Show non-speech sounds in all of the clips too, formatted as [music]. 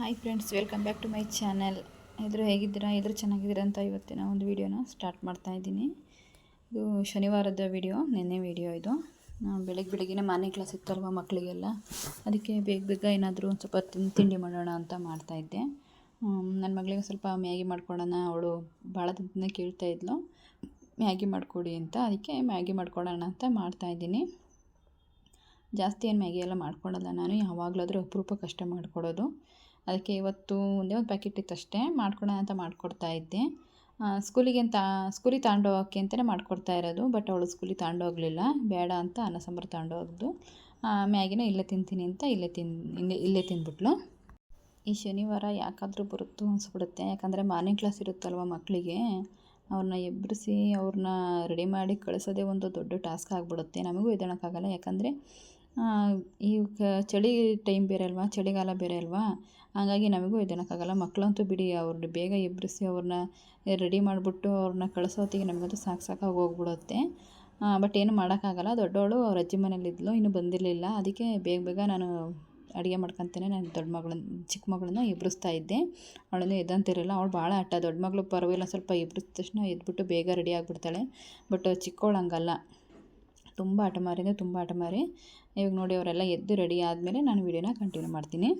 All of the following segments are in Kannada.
Hi friends welcome back to my channel ಎದುರು ಹೇಗಿದ್ದೀರಾ? ಎದುರು ಚೆನ್ನಾಗಿದ್ದೀರಾ ಅಂತ ಇವತ್ತಿನ ಒಂದು ವೀಡಿಯೋನ ಸ್ಟಾರ್ಟ್ ಮಾಡ್ತಾ ಇದ್ದೀನಿ. ಇದು ಶನಿವಾರದ ವಿಡಿಯೋ ನಿನ್ನೆ ವಿಡಿಯೋ ಇದು. ಬೆಳಗ್ಗೆ ಬೆಳಗ್ಗೆ ಮಾರ್ನಿಂಗ್ ಕ್ಲಾಸ್ ಇತ್ತಲ್ವ ಮಕ್ಕಳಿಗೆಲ್ಲ ಅದಕ್ಕೆ ಬೇಗ ಬೇಗ ಏನಾದರೂ ಒಂದು ಸ್ವಲ್ಪ ತಿಂಡಿ ಮಾಡೋಣ ಅಂತ ಮಾಡ್ತಾ ಇದ್ದೆ. ನನ್ನ ಮಗಳಿಗೆ ಸ್ವಲ್ಪ ಮ್ಯಾಗಿ ಮಾಡ್ಕೊಡೋಣ ಅವಳು ಭಾಳ ದಿನದಿಂದ ಕೇಳ್ತಾ ಇದ್ಲು. ಮ್ಯಾಗಿ ಮಾಡಿಕೊಡಿ ಅಂತ. ಅದಕ್ಕೆ ಮ್ಯಾಗಿ ಮಾಡ್ಕೊಡೋಣ ಅಂತ ಮಾಡ್ತಾಯಿದ್ದೀನಿ ಜಾಸ್ತಿ ಏನು ಮ್ಯಾಗಿ ಎಲ್ಲ ಮಾಡ್ಕೊಡಲ್ಲ ನಾನು. ಯಾವಾಗಲಾದರೂ ಅಪರೂಪಕ್ಕೆ ಕಷ್ಟ ಮಾಡಿಕೊಡೋದು. ಅದಕ್ಕೆ ಇವತ್ತು ಒಂದೇ ಒಂದು ಪ್ಯಾಕೆಟ್ ಇತ್ತು ಅಷ್ಟೇ ಮಾಡ್ಕೊಡೋಣ ಅಂತ ಮಾಡಿಕೊಡ್ತಾ ಇದ್ದೆ. ಸ್ಕೂಲಿಗೆ ಅಂತ ಸ್ಕೂಲಿಗೆ ತಗೊಂಡೋಗೋಕ್ಕೆ ಅಂತಲೇ ಮಾಡ್ಕೊಡ್ತಾ ಇರೋದು ಬಟ್ ಅವಳು ಸ್ಕೂಲಿಗೆ ತಗೊಂಡೋಗಲಿಲ್ಲ ಬೇಡ ಅಂತ ಅನ್ನ ಸಾಂಬಾರು ತಗೊಂಡೋಗ್ದು ಮ್ಯಾಗಿನ ಇಲ್ಲೇ ತಿಂತೀನಿ ಅಂತ ಇಲ್ಲೇ ತಿನ್, ಇಲ್ಲೇ ಇಲ್ಲೇ ತಿಂದ್ಬಿಟ್ಲು. ಈ ಶನಿವಾರ ಯಾಕಾದರೂ ಬರುತ್ತೋ ಅನಿಸ್ಬಿಡುತ್ತೆ. ಯಾಕಂದರೆ ಮಾರ್ನಿಂಗ್ ಕ್ಲಾಸ್ ಇರುತ್ತಲ್ವ ಮಕ್ಕಳಿಗೆ ಅವ್ರನ್ನ ಎಬ್ಬರಿಸಿ ಅವ್ರನ್ನ ರೆಡಿ ಮಾಡಿ ಕಳಿಸೋದೇ ಒಂದು ದೊಡ್ಡ ಟಾಸ್ಕ್ ಆಗಿಬಿಡುತ್ತೆ. ನಮಗೂ ಎದ್ದೇಳೋಕ್ಕಾಗಲ್ಲ. ಯಾಕಂದರೆ ಈಗ ಚಳಿ ಟೈಮ್ ಬೇರೆ ಅಲ್ವಾ? ಚಳಿಗಾಲ ಬೇರೆ ಅಲ್ವಾ? ಹಾಗಾಗಿ ನಮಗೂ ಇದನ್ನಕ್ಕಾಗಲ್ಲ. ಮಕ್ಕಳಂತೂ ಬಿಡಿ ಅವ್ರನ್ನ ಬೇಗ ಎಬ್ಬರಿಸಿ ಅವ್ರನ್ನ ರೆಡಿ ಮಾಡಿಬಿಟ್ಟು ಅವ್ರನ್ನ ಕಳಿಸೋ ಹೊತ್ತಿಗೆ ನಮಗಂತೂ ಸಾಕು ಸಾಕಾಗಿ ಹೋಗ್ಬಿಡುತ್ತೆ. ಬಟ್ ಏನು ಮಾಡೋಕ್ಕಾಗಲ್ಲ. ದೊಡ್ಡವಳು ಅವ್ರ ಅಜ್ಜಿ ಮನೇಲಿದ್ಲು ಇನ್ನೂ ಬಂದಿರಲಿಲ್ಲ. ಅದಕ್ಕೆ ಬೇಗ ಬೇಗ ನಾನು ಅಡುಗೆ ಮಾಡ್ಕೊತೇನೆ ನಾನು ದೊಡ್ಡ ಮಗಳನ್ನ ಚಿಕ್ಕ ಮಗಳನ್ನ ಎಬ್ಬಿಸ್ತಾ ಇದ್ದೆ. ಅವಳನ್ನು ಎದ್ದಂತಿರಲ್ಲ ಅವಳು ಭಾಳ ಆಟ ದೊಡ್ಡ ಮಗಳು ಪರವಾಗಿಲ್ಲ. ಸ್ವಲ್ಪ ಎಬ್ಬಿಸಿದ ತಕ್ಷಣ ಎದ್ಬಿಟ್ಟು ಬೇಗ ರೆಡಿ ಆಗಿಬಿಡ್ತಾಳೆ. ಬಟ್ ಚಿಕ್ಕವಳು ಹಂಗಲ್ಲ. ತುಂಬ ಆಟ ಮಾರಿ ತುಂಬ ಆಟ ಮಾರಿ. ಇವಾಗ ನೋಡಿ ಅವರೆಲ್ಲ ಎದ್ದು ರೆಡಿ ಆದಮೇಲೆ ನಾನು ವೀಡಿಯೋನ ಕಂಟಿನ್ಯೂ ಮಾಡ್ತೀನಿ.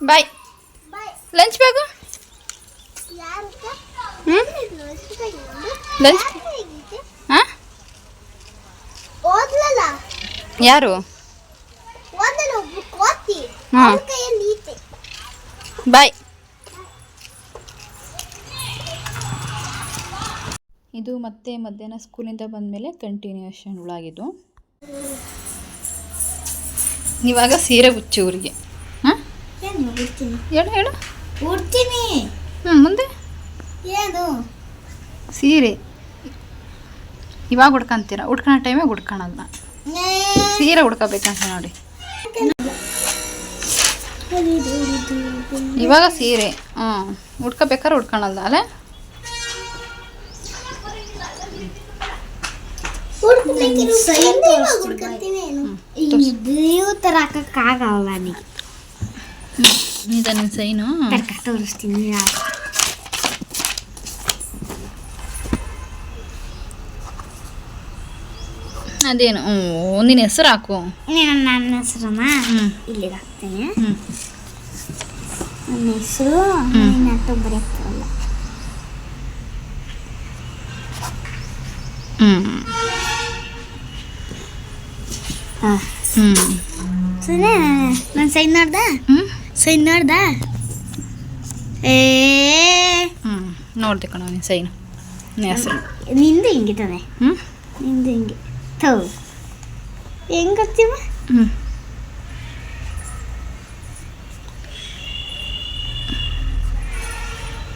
ಬಾಯ್ ಲಂಚ್ ಬ್ಯಾಗು ಲಂಚ್ ಹಾಂ? ಯಾರು? ಬಾಯ್ ಇದು ಮತ್ತೆ ಮಧ್ಯಾಹ್ನ ಸ್ಕೂಲಿಂದ ಬಂದಮೇಲೆ ಕಂಟಿನ್ಯೂಷನ್ ಉಳಾಗಿದ್ದು. ಇವಾಗ ಸೀರೆ ಗುಚ್ಚಿ ಊರಿಗೆ. ಹಾಂ? ಹೇಳು ಹೇಳು. ಉಡ್ತೀನಿ ಹ್ಞೂ ಮುಂದೆ. ಏನು? ಸೀರೆ. ಇವಾಗ ಹುಡ್ಕೊಂತೀರ ಉಡ್ಕೊಳೋ ಟೈಮಿಗೆ ಉಡ್ಕೊಳಲ್ಲ ಸೀರೆ ಹುಡ್ಕೋಬೇಕಂತ ನೋಡಿ. ಇವಾಗ ಸೀರೆ. ಹ್ಞೂ ಹುಡ್ಕೋಬೇಕಾದ್ರೆ ಉಡ್ಕೊಳಲ್ಲ ಅಲ್ಲ ತರ ಹಾಕಕ್ಕಾಗಲ್ಲ ನೀ ಈಗ ನಿನ್ನ ಸೈನು ತೋರಿಸ್ತೀನಿ ಅದೇನು ನಿನ್ನ ಹೆಸರು ಹಾಕು. ನೀನು ನನ್ನ ಹೆಸರನ್ನ ಇಲ್ಲಿ ಹಾಕ್ತೇನೆ ನನ್ನ ಹೆಸರು ನೀನು ಅಟ್ಟು ಬರೆಯಕ್ಕೆ ಬರಲ್ಲ ಹ್ಞೂ ಹ್ಞೂ ಸರಿ ನಾನು ಸೈನ್ ನೋಡ್ದ ಹ್ಞೂ ಸೈನ್ ನೋಡ್ದ ಏ. ಹ್ಞೂ ನೋಡ್ದೆ ಕಣ ನೀನು ಸೈನು. ನಿಂದು ಹಿಂಗೆ ತಾನೆ? ಹ್ಞೂ ನಿಂದು ಹಿಂಗೆ? ತೌ ಹೆಂಗ್ ಗೊತ್ತೀವ? ಹ್ಞೂ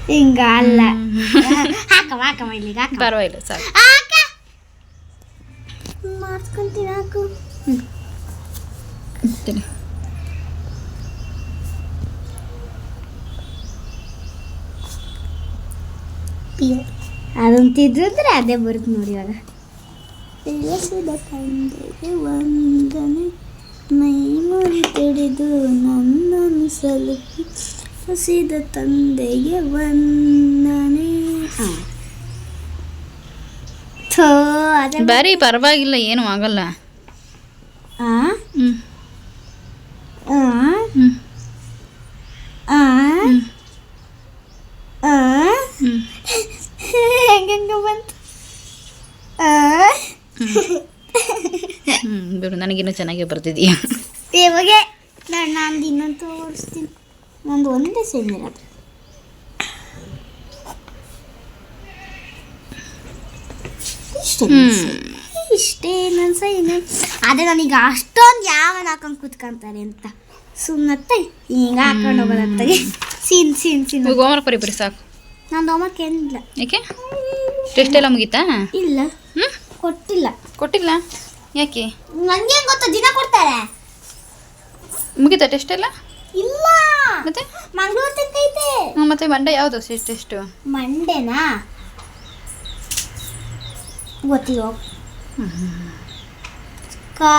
ಹಿಂಗ ಅಲ್ಲ. [laughs] ಹಾಕವ ಹಾಕವ ಇಲ್ಲಿಗೆ ಹಾಕ ಪರವಾಗಿಲ್ಲ ಸರ್ ಮಾಡ್ಕೊಂತೀನಿ ಹಾಕು. ಅದೊಂದು ತಿದ್ದಿದ್ರೆ ಅದೇ ಬರುತ್ತೆ ನೋಡಿ ಇವಾಗ. ಬೆಳೆಸಿದ ತಂದೆಗೆ ವಂದನೆ. ಮೈ ಮುರಿತಿಡಿದು ನನ್ನನ್ನು ಸಲುಪಿ ಹಸಿದ ತಂದೆಗೆ ವಂದನೆ. ಬರೀ ಪರವಾಗಿಲ್ಲ ಏನು ಆಗಲ್ಲ ಆ ಹ್ಞೂ ಆ ಹ್ಞೂ ಆ ಹ್ಞೂ ಆ ಹ್ಞೂ ಹೆಂಗ ಬಂತು ಹ್ಞೂ ಬಿಡು ನನಗಿನ್ನೂ ಚೆನ್ನಾಗೇ ಬರ್ತಿದೀಯ ಇವಾಗ ನಾನು ನಂದು ಇನ್ನೊಂದು ತೋರಿಸ್ತೀನಿ. ನಂದು ಒಂದೇ ಸೇಮ್ ಇರೋದು. ಇಷ್ಟೇ ಇಷ್ಟೇ ನನ್ನ ಸೈನ್ ಅದೇ ನನಗೆ ಅಷ್ಟೊಂದು ಯಾವನ ಹಾಕೊಂಡು ಕುತ್ಕೊಂತಾರೆ ಅಂತ. ಸುಮ್ಮತ್ತೆ ಹಿಂಗೆ ಹಾಕೊಂಡು ಹೋಗೋದಂತಾಗೆ ಸೀನ್ ಸೀನ್ ಸೀನ್ ಇವಾಗ ಹೋಮ್ವರ್ಕ್ ಬರೀ ಬರೀ ಸಾಕು. ಹೋಮಕ್ಕೆ ಏನಿಲ್ಲ. ಯಾಕೆ ಟೆಸ್ಟ್ ಎಲ್ಲ ಮುಗೀತಾ? ಇಲ್ಲ. ಹ್ಞೂ ಕೊಟ್ಟಿಲ್ಲ. ಕೊಟ್ಟಿಲ್ಲ? ಯಾಕೆ? ನನಗೆ ಗೊತ್ತಾ? ದಿನ ಕೊಡ್ತಾರೆ. ಮುಗೀತಾ ಟೆಸ್ಟ್ ಎಲ್ಲ? ಇಲ್ಲ. ಮತ್ತೆ? ಮಂಗಳೂರು ತನಕ ಐತೆ. ಮತ್ತೆ ಮಂಡೆ ಯಾವುದು ಟೆಸ್ಟ್? ಮಂಡೇನಾ ಗೊತ್ತಿಲ್ಲ. ಕಾ